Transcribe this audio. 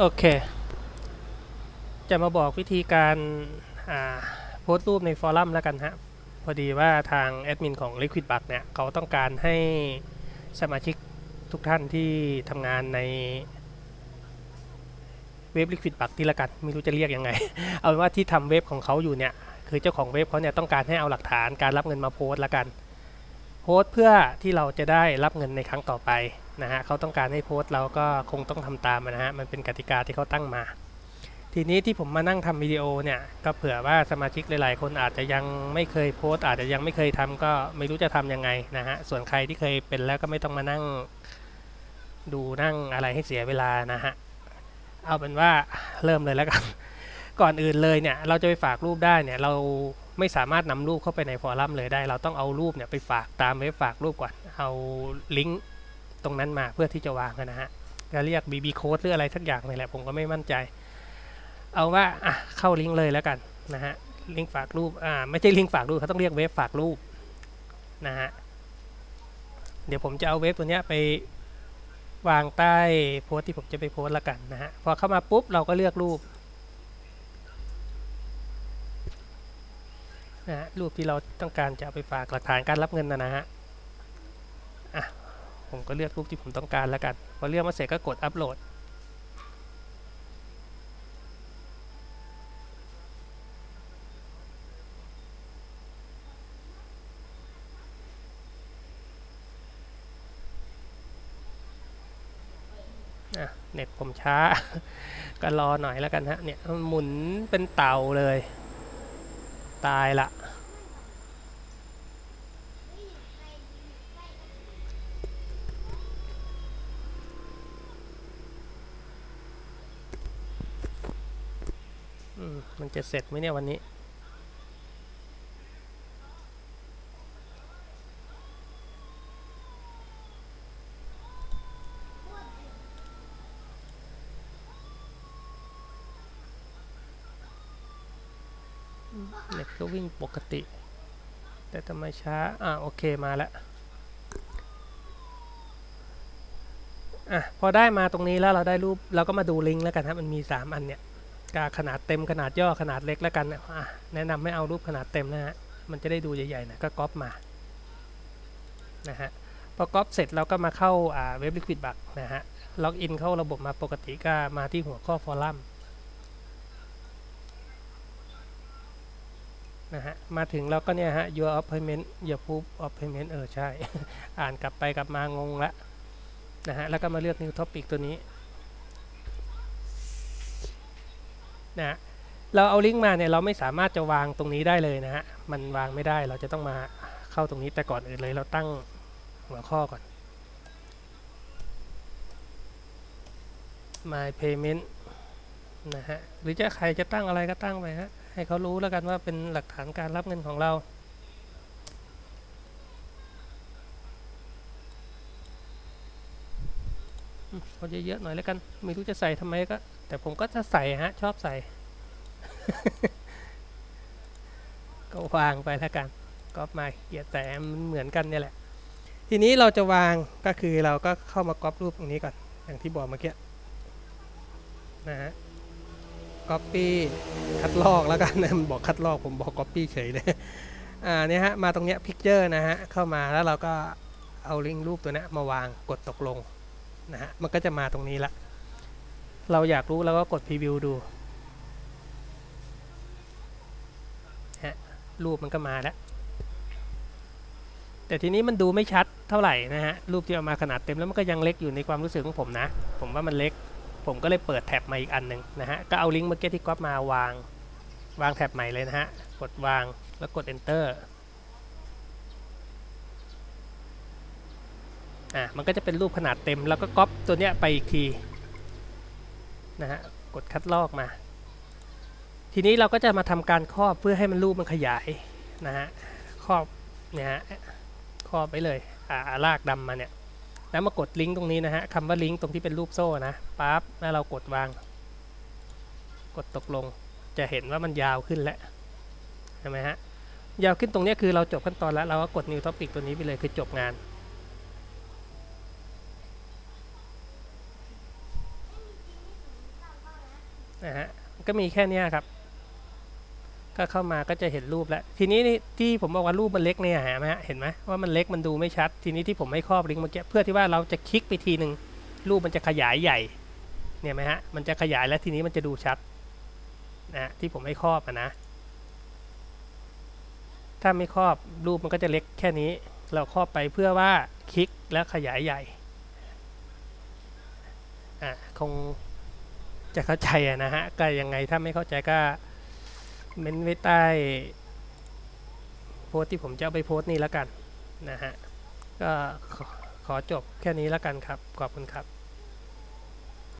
โอเค จะมาบอกวิธีการโพสต์รูปในฟอรัมแล้วกันฮะ พอดีว่าทางแอดมินของ Liquid Bug เนี่ย เขาต้องการให้สมาชิกทุกท่านที่ทำงานในเว็บ Liquid Bug ที่ละกัน ไม่รู้จะเรียกยังไง เอาเป็นว่าที่ทำเว็บของเขาอยู่เนี่ย คือเจ้าของเว็บเขาเนี่ยต้องการให้เอาหลักฐานการรับเงินมาโพสต์ละกัน โพสต์เพื่อที่เราจะได้รับเงินในครั้งต่อไป นะฮะเขาต้องการให้โพสต์เราก็คงต้องทำตามนะฮะมันเป็นกติกาที่เขาตั้งมา ทีนี้ที่ผมมานั่งทำวิดีโอเนี่ยก็เผื่อว่าสมาชิกหลาย ๆ คนอาจจะยังไม่เคยโพสต์อาจจะยังไม่เคยทำก็ไม่รู้จะทํำยังไงนะฮะส่วนใครที่เคยเป็นแล้วก็ไม่ต้องมานั่งดูนั่งอะไรให้เสียเวลานะฮะเอาเป็นว่าเริ่มเลยแล้วกันก่อนอื่นเลยเนี่ยเราจะไปฝากรูปได้เนี่ยเราไม่สามารถนำรูปเข้าไปในฟอรัมเลยได้ เราต้องเอารูปเนี่ยไปฝากตามเว็บฝากรูปก่อน เอาลิงก์ ตรงนั้นมาเพื่อที่จะวางนะฮะจะเรียก BB code หรืออะไรสักอย่างนี่แหละผมก็ไม่มั่นใจ เอาว่าอะเข้าลิงก์เลยแล้วกันนะฮะลิงก์ฝากรูปอ่าไม่ใช่ลิงก์ฝากรูปเขาต้องเรียกเว็บฝากรูปนะฮะเดี๋ยวผมจะเอาเว็บตัวนี้ไปวางใต้โพสที่ผมจะไปโพสล้วกันนะฮะพอเข้ามาปุ๊บเราก็เลือกรูปนะฮะรูปที่เราต้องการจะเอาไปฝากหลักฐานการรับเงินนะนะฮะ ผมก็เลือกรูปที่ผมต้องการแล้วกัน พอเลือกมาเสร็จก็กดอัปโหลด เน็ตผมช้า ก็รอหน่อยแล้วกันฮะ เนี่ยมันหมุนเป็นเต่าเลย ตายละ มันจะเสร็จไหมเนี่ยวันนี้เน็ตก็วิ่งปกติ แต่ทำไมช้า อ่าโอเคมาแล้วอะพอได้มาตรงนี้แล้วเราได้รูปเราก็มาดูลิงก์แล้วกันครับมันมี 3 อันเนี่ย กาขนาดเต็มขนาดย่อขนาดเล็กแล้วกันอะแนะนำให้เอารูปขนาดเต็มนะฮะมันจะได้ดูใหญ่ๆนะก็ก๊อปมานะฮะพอก๊อปเสร็จเราก็มาเข้าเว็บลิควิดบักนะฮะล็อกอินเข้าระบบมาปกติก็มาที่หัวข้อฟอรัมนะฮะมาถึงเราก็เนี่ยฮะ your of payment your proof of payment เออใช่ อ่านกลับไปกลับมางงละนะฮะแล้วก็มาเลือก new topic ตัวนี้ นะเราเอาลิงก์มาเนี่ยเราไม่สามารถจะวางตรงนี้ได้เลยนะฮะมันวางไม่ได้เราจะต้องมาเข้าตรงนี้แต่ก่อนอื่นเลยเราตั้งหัวข้อก่อน my payment นะฮะหรือจะใครจะตั้งอะไรก็ตั้งไปฮะให้เขารู้แล้วกันว่าเป็นหลักฐานการรับเงินของเรา เอาเยอะๆหน่อยแล้วกัน ไม่รู้จะใส่ทำไมก็ แต่ผมก็จะใส่ฮะ ชอบใส่ ก็วางไปแล้วกันก็มาเกียรแต่มันเหมือนกันเนี่ยแหละ ทีนี้เราจะวางก็คือเราก็เข้ามาก๊อปรูปตรงนี้ก่อน อย่างที่บอกเมื่อกี้นะฮะก๊อปปี้คัดลอกแล้วกันนะมันบอกคัดลอกผมบอกก๊อปปี้เฉยเลยอ่าเนี่ยฮะมาตรงเนี้ยพิกเจอร์นะฮะเข้ามาแล้วเราก็เอาลิงก์รูปตัวนี้มาวางกดตกลง นะฮะมันก็จะมาตรงนี้ละ เราอยากรู้เราก็กดพรีวิวดูฮะรูปมันก็มาแล้ว แต่ทีนี้มันดูไม่ชัดเท่าไหร่นะฮะรูปที่เอามาขนาดเต็มแล้วมันก็ยังเล็กอยู่ในความรู้สึกของผมนะ ผมว่ามันเล็ก ผมก็เลยเปิดแท็บมาอีกอันหนึ่งนะฮะก็เอาลิงก์เมื่อกี้ที่ก๊อปมาวาง วางแท็บใหม่เลยนะฮะกดวางแล้วกด enter อะมันก็จะเป็นรูปขนาดเต็มแล้วก็ก๊อปตัวเนี้ยไปอีกทีนะฮะกดคัดลอกมา ทีนี้เราก็จะมาทำการครอบเพื่อให้มันรูปมันขยายนะฮะครอบเนี่ยฮะครอบไปเลยอ่าลากดำมาเนี่ยแล้วมากดลิงก์ตรงนี้นะฮะคำว่าลิงก์ตรงที่เป็นรูปโซ่นะปั๊บแล้วเรากดวาง กดตกลงจะเห็นว่ามันยาวขึ้นแล้วใช่ไหมฮะยาวขึ้นตรงนี้คือเราจบขั้นตอนแล้วเราก็กด new topic ตัวนี้ไปเลยคือจบงาน นะฮะก็มีแค่นี้ครับ ก็เข้ามาก็จะเห็นรูปแล้ว ทีนี้ที่ผมบอกว่ารูปมันเล็กเนี่ยเห็นไหมฮะเห็นไหมว่ามันเล็กมันดูไม่ชัด ทีนี้ที่ผมไม่ครอบลิงก์เมื่อกี้เพื่อที่ว่าเราจะคลิกไปทีหนึ่งรูปมันจะขยายใหญ่เนี่ยไหมฮะมันจะขยายแล้วทีนี้มันจะดูชัดนะที่ผมไม่ครอบนะ ถ้าไม่ครอบรูปมันก็จะเล็กแค่นี้ เราครอบไปเพื่อว่าคลิกแล้วขยายใหญ่อะคง จะเข้าใจนะฮะ ก็ยังไงถ้าไม่เข้าใจก็เม้นไว้ใต้ โพสต์ที่ผมจะเอาไปโพสต์นี่แล้วกันนะฮะ ก็ขอจบแค่นี้แล้วกันครับ ขอบคุณครับ